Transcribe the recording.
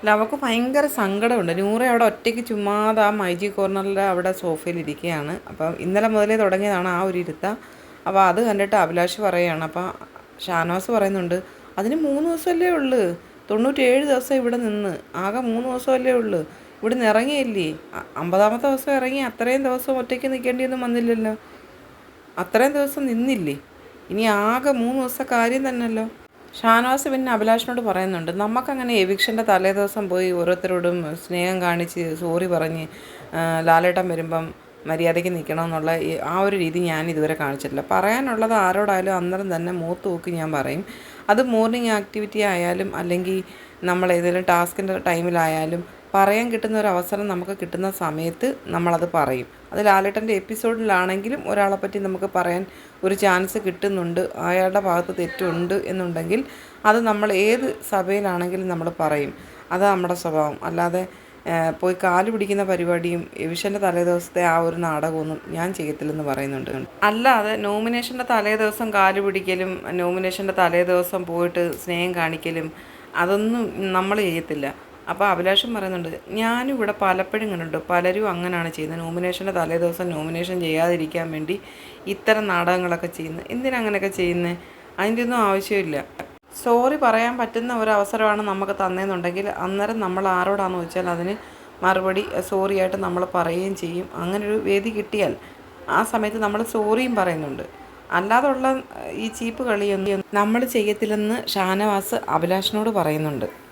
അല്ല അവൾക്ക് ഭയങ്കര സങ്കടമുണ്ട്. നൂറ അവിടെ ഒറ്റയ്ക്ക് ചുമ്മാതെ ആ മൈജി കോർണറിൽ അവിടെ സോഫയിൽ ഇരിക്കുകയാണ് അപ്പം ഇന്നലെ മുതലേ തുടങ്ങിയതാണ് ആ ഒരു ഇരുത്ത. അപ്പോൾ അത് കണ്ടിട്ട് അഭിലാഷ് പറയുകയാണ് അപ്പം ഷാനവാസ് പറയുന്നുണ്ട് അതിന് മൂന്ന് ദിവസമല്ലേ ഉള്ളൂ. തൊണ്ണൂറ്റേഴ് ദിവസം ഇവിടെ നിന്ന്. ആകെ മൂന്ന് ദിവസമല്ലേ ഉള്ളൂ. ഇവിടെ നിന്ന് ഇറങ്ങിയില്ലേ അമ്പതാമത്തെ ദിവസം ഇറങ്ങി അത്രയും ദിവസം ഒറ്റയ്ക്ക് നിൽക്കേണ്ടിയൊന്നും വന്നില്ലല്ലോ. അത്രയും ദിവസം നിന്നില്ലേ? ഇനി ആകെ മൂന്ന് ദിവസം കാര്യം തന്നെയല്ലോ ഷാനവാസ് പിന്നെ അഭിലാഷിനോട് പറയുന്നുണ്ട് നമുക്കങ്ങനെ എവിക്ഷന്റെ തലേ ദിവസം പോയി ഓരോരുത്തരോടും സ്നേഹം കാണിച്ച് സോറി പറഞ്ഞ് ലാലേട്ടൻ വരുമ്പം മര്യാദയ്ക്ക് നിൽക്കണമെന്നുള്ള ആ ഒരു രീതി ഞാൻ ഇതുവരെ കാണിച്ചിട്ടില്ല. പറയാനുള്ളത് ആരോടായാലും അന്നേരം തന്നെ മൂത്ത് നോക്കി ഞാൻ പറയും. അത് മോർണിംഗ് ആക്ടിവിറ്റി ആയാലും അല്ലെങ്കിൽ നമ്മൾ ഏതെങ്കിലും ടാസ്കിന്റെ ടൈമിലായാലും പറയാൻ കിട്ടുന്ന ഒരു അവസരം നമുക്ക് കിട്ടുന്ന സമയത്ത് നമ്മളത് പറയും. അത് ലാലേട്ടന്റെ എപ്പിസോഡിലാണെങ്കിലും ഒരാളെ പറ്റി നമുക്ക് പറയാൻ ഒരു ചാൻസ് കിട്ടുന്നുണ്ട്. അയാളുടെ ഭാഗത്ത് തെറ്റുണ്ട് എന്നുണ്ടെങ്കിൽ അത് നമ്മൾ ഏത് സഭയിലാണെങ്കിലും നമ്മൾ പറയും. അത് നമ്മുടെ സ്വഭാവം. അല്ലാതെ പോയി കാൽ പിടിക്കുന്ന പരിപാടിയും എവിഷന്റെ തലേദിവസത്തെ ആ ഒരു നാടകമൊന്നും ഞാൻ ചെയ്യത്തില്ലെന്ന് പറയുന്നുണ്ട്. അല്ലാതെ നോമിനേഷന്റെ തലേ ദിവസം കാൽ പിടിക്കലും നോമിനേഷന്റെ തലേ ദിവസം പോയിട്ട് സ്നേഹം കാണിക്കലും അതൊന്നും നമ്മൾ ചെയ്യത്തില്ല. അപ്പോൾ അഭിലാഷം പറയുന്നുണ്ട് ഞാനും ഇവിടെ പലപ്പോഴും ഇങ്ങനെയുണ്ട്. പലരും അങ്ങനെയാണ് ചെയ്യുന്നത്. നോമിനേഷന്റെ തലേ ദിവസം നോമിനേഷൻ ചെയ്യാതിരിക്കാൻ വേണ്ടി ഇത്തരം നാടകങ്ങളൊക്കെ ചെയ്യുന്നത്. എന്തിനങ്ങനെയൊക്കെ ചെയ്യുന്നത്? അതിന്റെ ഒന്നും ആവശ്യമില്ല. സോറി പറയാൻ പറ്റുന്ന ഒരു അവസരമാണ് നമുക്ക് തന്നതെന്നുണ്ടെങ്കിൽ അന്നേരം നമ്മൾ ആരോടാണെന്ന് വെച്ചാൽ അതിന് മറുപടി സോറി ആയിട്ട് നമ്മൾ പറയുകയും ചെയ്യും. അങ്ങനൊരു വേദി കിട്ടിയാൽ ആ സമയത്ത് നമ്മൾ സോറിയും പറയുന്നുണ്ട്. അല്ലാതുള്ള ഈ ചീപ്പ് കളിയൊന്നും നമ്മൾ ചെയ്യത്തില്ലെന്ന് ഷാനവാസ് അഭിലാഷിനോട് പറയുന്നുണ്ട്.